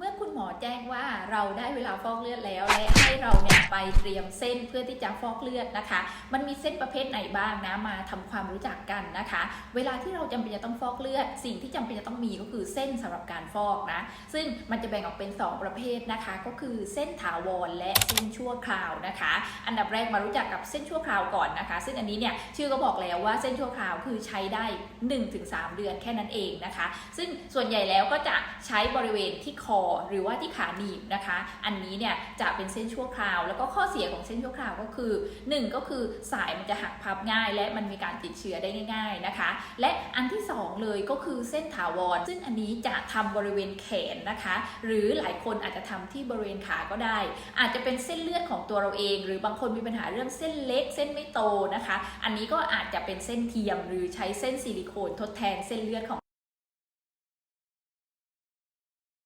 เมื่อคุณหมอแจ้งว่าเราได้เวลาฟอกเลือดแล้วและให้เรา เนี่ยไปเตรียมเส้นเพื่อที่จะฟอกเลือดนะคะ มันมีเส้นประเภทไหนบ้างนะมาทำความรู้จักกันนะคะ เวลาที่เราจำเป็นจะต้องฟอกเลือด สิ่งที่จำเป็นจะต้องมีก็คือเส้นสำหรับการฟอกนะ ซึ่งมันจะแบ่งออกเป็น 2 ประเภทนะคะ ก็คือเส้นถาวรและเส้นชั่วคราวนะคะ อันดับแรกมารู้จักกับเส้นชั่วคราวก่อนนะคะ ซึ่งอันนี้เนี่ยชื่อก็บอกแล้วว่าเส้นชั่วคราวคือใช้ได้ 1-3 เดือนแค่นั้นเองนะคะ ซึ่งส่วนใหญ่แล้วก็จะใช้บริเวณที่คอหรือว่าที่ขาหนีบนะคะ อันนี้เนี่ยจะเป็นเส้นชั่วคราวแล้วก็ข้อเสียของเส้นชั่วคราวก็คือ 1 ก็คือสายมันจะหักพับง่าย และมันมีการติดเชื้อได้ง่าย ๆนะคะ และอันที่ 2 เลยก็คือเส้นถาวร ซึ่งอันนี้จะทำบริเวณแขนนะคะ หรือหลายคนอาจจะทำที่บริเวณขาก็ได้ อาจจะเป็นเส้นเลือดของตัวเราเอง หรือบางคนมีปัญหาเรื่องเส้นเล็ก เส้นไม่โตนะคะ อันนี้ก็อาจจะเป็นเส้นเทียมหรือใช้เส้นซิลิโคนทดแทนเส้นเลือดของ